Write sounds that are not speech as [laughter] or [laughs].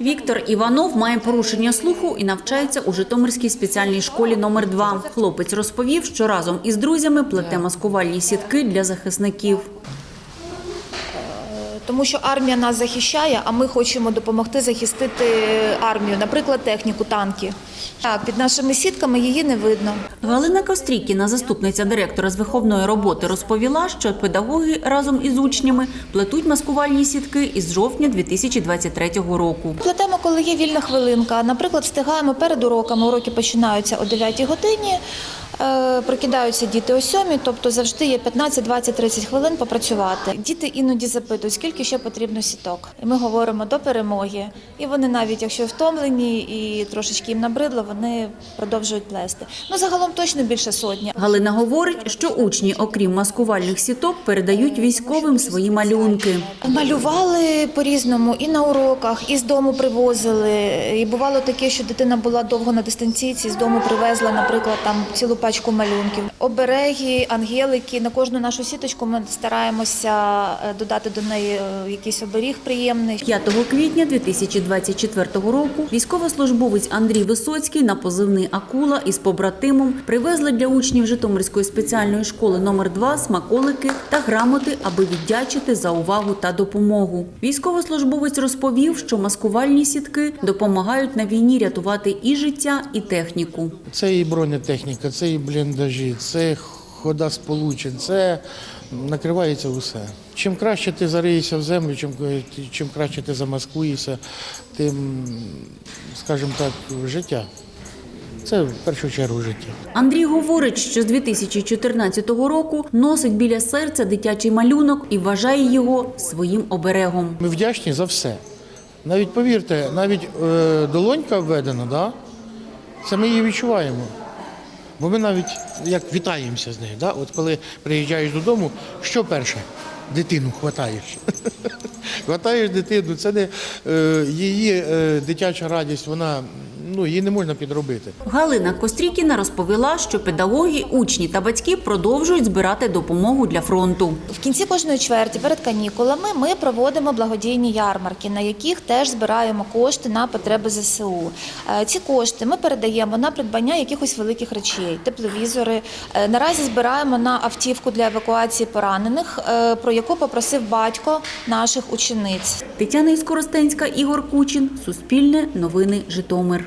Віктор Іванов має порушення слуху і навчається у Житомирській спеціальній школі номер 2 Хлопець розповів, що разом із друзями плете маскувальні сітки для захисників. Тому що армія нас захищає, а ми хочемо допомогти захистити армію, наприклад, техніку, танки. Так, під нашими сітками її не видно. Галина Кострікіна, заступниця директора з виховної роботи, розповіла, що педагоги разом із учнями плетуть маскувальні сітки із жовтня 2023 року. Плетемо, коли є вільна хвилинка. Наприклад, встигаємо перед уроками. Уроки починаються о 9 годині. Е, Прокидаються діти о 7, тобто завжди є 15, 20, 30 хвилин попрацювати. Діти іноді запитують, скільки ще потрібно сіток. І ми говоримо до перемоги. І вони навіть, якщо втомлені і трошечки їм набридло, вони продовжують плести. Ну загалом точно більше сотні. Галина говорить, що учні, окрім маскувальних сіток, передають військовим свої малюнки. Малювали по-різному і на уроках, і з дому привозили. І бувало таке, що дитина була довго на дистанційці, з дому привезла, наприклад, там цілу пачку малюнків. Обереги, ангелики. На кожну нашу сіточку ми стараємося е, додати до неї е, якийсь оберіг приємний. 5 квітня 2024 року військовослужбовець Андрій Висоцький на позивний Акула із побратимом привезли для учнів Житомирської спеціальної школи номер 2 смаколики та грамоти, аби віддячити за увагу та допомогу. Військовослужбовець розповів, що маскувальні сітки допомагають на війні рятувати і життя, і техніку. Це і бронетехніка, це і бліндажі, це хода сполучень, це накривається усе. Чим краще ти зариєшся в землю, чим, чим краще ти замаскуєшся, тим, скажімо так, життя. Це в першу чергу життя. Андрій говорить, що з 2014 року носить біля серця дитячий малюнок і вважає його своїм оберегом. Ми вдячні за все. Навіть повірте, навіть е, долонька введена, да? це ми її відчуваємо. Бо ми навіть як вітаємося з нею. Да? От коли приїжджаєш додому, що перше? Дитину хватаєш. [laughs] хватаєш дитину, це не е, її е, дитяча радість, вона ну, її не можна підробити. Галина Кострікіна розповіла, що педагоги, учні та батьки продовжують збирати допомогу для фронту. В кінці кожної чверті перед канікулами ми проводимо благодійні ярмарки, на яких теж збираємо кошти на потреби ЗСУ. Е, Ці кошти ми передаємо на придбання якихось великих речей, тепловізори. Е, Наразі збираємо на автівку для евакуації поранених, е, про яку попросив батько наших учениць. Тетяна Іскоростенська, Ігор Кучин, Суспільне, Новини Житомир.